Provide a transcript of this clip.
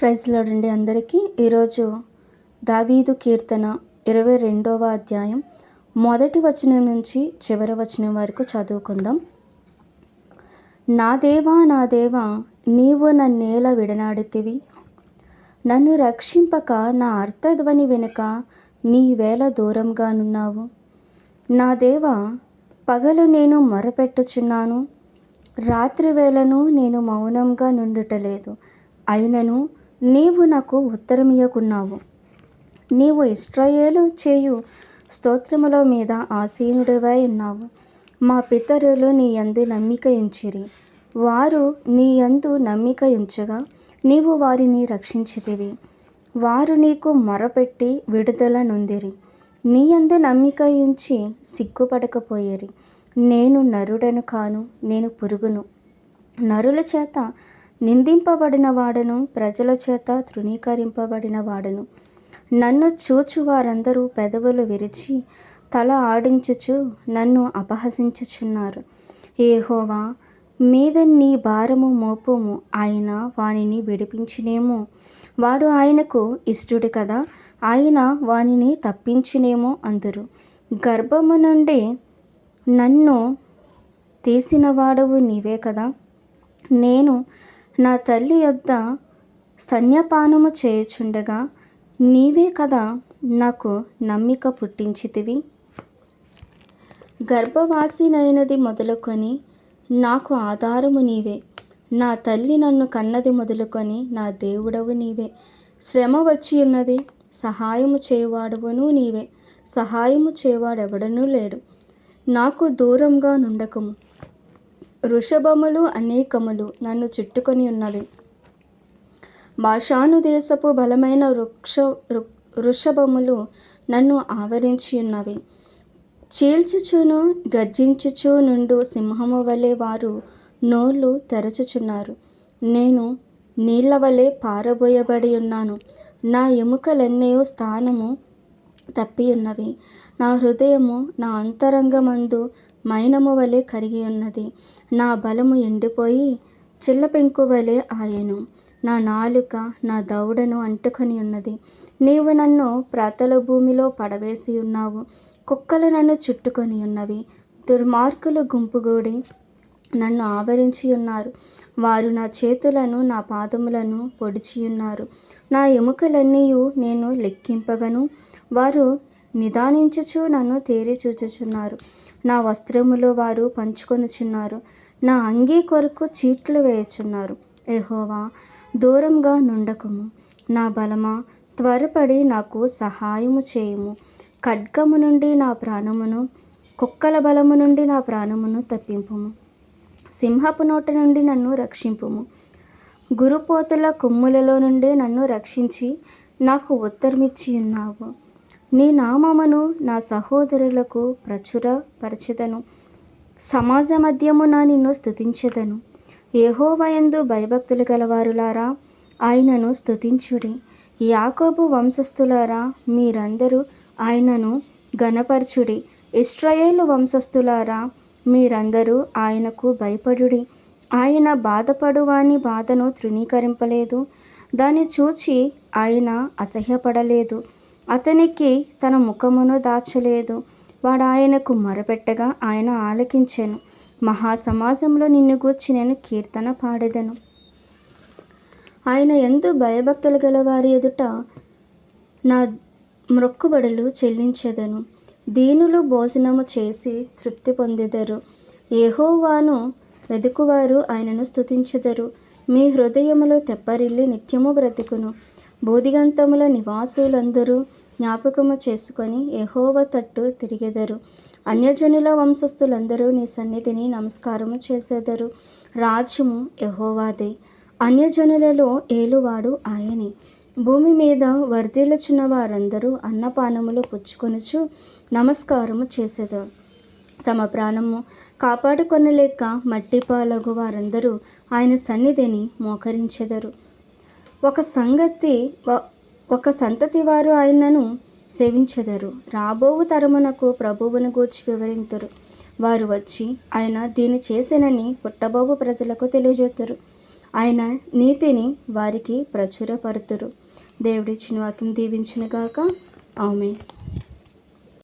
ప్రైజ్లోడండి అందరికీ. ఈరోజు దావీదు కీర్తన ఇరవై రెండవ అధ్యాయం మొదటి వచనం నుంచి చివరి వచనం వరకు చదువుకుందాం. నా దేవా నా దేవా నీవు నన్నేల విడనాడితివి. నన్ను రక్షింపక నా అర్థధ్వని వెనుక నీవేళ దూరంగానున్నావు. నా దేవా పగలు నేను మొరపెట్టుచున్నాను. రాత్రి వేళను నేను మౌనంగా నుండుటలేదు. అయినను నీవు నాకు ఉత్తరమియకున్నావు నీవు ఇస్రాయేలు చేయు స్తోత్రముల మీద ఆసీనుడివై ఉన్నావు. మా పితరులు నీ యందు నమ్మిక ఉంచిరి. వారు నీ యందు నమ్మిక ఉంచగా నీవు వారిని రక్షించితివి. వారు నీకు మొరపెట్టి విడుదల నొందిరి. నీ యందు నమ్మిక ఉంచి సిగ్గుపడకపోయేరి. నేను నరుడను కాను నేను పురుగును. నరుల చేత నిందింపబడిన వాడను ప్రజల చేత తృణీకరింపబడిన వాడను నన్ను చూచు వారందరూ పెదవులు విరిచి తల ఆడించుచు నన్ను అపహసించుచున్నారు. ఏహోవా మీద నీ భారము మోపము. ఆయన వానిని విడిపించినేమో. వాడు ఆయనకు ఇష్టుడు కదా. ఆయన వానిని తప్పించినేమో అందరు. గర్భము నుండి నన్ను తీసినవాడవు నీవే కదా. నేను నా తల్లి యొద్ద సన్యపానము చేయుచుండగా నీవే కదా నాకు నమ్మిక పుట్టించితివి. గర్భవాసినైనది మొదలుకొని నాకు ఆధారము నీవే. నా తల్లి నన్ను కన్నది మొదలుకొని నా దేవుడవు నీవే. శ్రమ వచ్చి ఉన్నది సహాయము చేయవాడవును నీవే. సహాయము చేయవాడెవడనూ లేడు. నాకు దూరంగా నుండకము. వృషభములు అనేకములు నన్ను చుట్టుకొని ఉన్నవి. భాషాను దేశపు బలమైన వృక్ష వృషభములు నన్ను ఆవరించి ఉన్నవి. చీల్చుచును గర్జించుచు నుండు సింహము వలె వారు నోళ్ళు తెరచుచున్నారు. నేను నీళ్ళ వలె పారబోయబడి ఉన్నాను. నా ఎముకలెన్నయో స్థానము తప్పి ఉన్నవి నా హృదయము నా అంతరంగమందు మైనము వలె కరిగి ఉన్నది. నా బలము ఎండిపోయి చిల్లపెంకు వలె ఆయను. నా నాలుక నా దౌడను అంటుకొని ఉన్నది. నీవు నన్ను ప్రాతల భూమిలో పడవేసి ఉన్నావు. కుక్కలు నన్ను చుట్టుకొని ఉన్నవి. దుర్మార్గులు గుంపుగూడి నన్ను ఆవరించి ఉన్నారు. వారు నా చేతులను నా పాదములను పొడిచి ఉన్నారు. నా ఎముకలన్నీ నేను లెక్కింపగను. వారు నిదానించుచు నన్ను తేరి చూచుచున్నారు. నా వస్త్రములో వారు పంచుకొనుచున్నారు. నా అంగీ కొరకు చీట్లు వేయుచున్నారు. ఎహోవా దూరంగా నుండకుము. నా బలమా త్వరపడి నాకు సహాయము చేయుము. ఖడ్గము నుండి నా ప్రాణమును కుక్కల బలము నుండి నా ప్రాణమును తప్పింపుము. సింహపు నోట నుండి నన్ను రక్షింపుము. గురుపోతుల కొమ్ములలో నుండి నన్ను రక్షించి నాకు ఉత్తరమిచ్చి ఉన్నావు నీ నామమును నా సహోదరులకు ప్రచురపరచెదను. సమాజ మధ్యమున నిన్ను స్థుతించెదను ఏహోవయందు భయభక్తులు గలవారులారా ఆయనను స్థుతించుడి యాకోబు వంశస్థులారా మీరందరూ ఆయనను గణపరచుడి ఇస్రాయేలు వంశస్థులారా మీరందరూ ఆయనకు భయపడుడి. ఆయన బాధపడువాని బాధను తృణీకరింపలేదు. దాన్ని చూచి ఆయన అసహ్యపడలేదు. అతనికి తన ముఖమును దాచలేదు. వాడు ఆయనకు మొరపెట్టగా ఆయన ఆలకించెను. మహాసమాజంలో నిన్ను గూర్చి నేను కీర్తన పాడెదను. ఆయన ఎందు భయభక్తులు గల వారి ఎదుట నా మ్రొక్కుబడులు చెల్లించెదను. దీనులు భోజనము చేసి తృప్తి పొందెదరు. ఏహోవాను వెదుకువారు ఆయనను స్తుతించెదరు. మీ హృదయములో తెప్పరిల్లి నిత్యము బ్రతుకును. బోధిగంతముల నివాసులందరూ జ్ఞాపకము చేసుకొని ఎహోవ తట్టు తిరిగెదరు. అన్యజనుల వంశస్థులందరూ నీ సన్నిధిని నమస్కారము చేసేదరు. రాజ్యము ఎహోవాదే అన్యజనులలో ఏలువాడు ఆయనే. భూమి మీద వర్ధిల్లుచున్న వారందరూ అన్నపానములు పుచ్చుకొనుచు నమస్కారము చేసేదారు. తమ ప్రాణము కాపాడుకొనలేక మట్టిపాలగు వారందరూ ఆయన సన్నిధిని మోకరించెదరు. ఒక సంగతి ఒక సంతతి వారు ఆయనను సేవించెదరు. రాబోవు తరమునకు ప్రభువును గూర్చి వివరింతురు. వారు వచ్చి ఆయన దీని చేసేనని పుట్టబోవు ప్రజలకు తెలియజేతురు. ఆయన నీతిని వారికి ప్రచురపరుతురు. దేవుడిచ్చిన వాక్యం దీవించునుగాక. ఆమె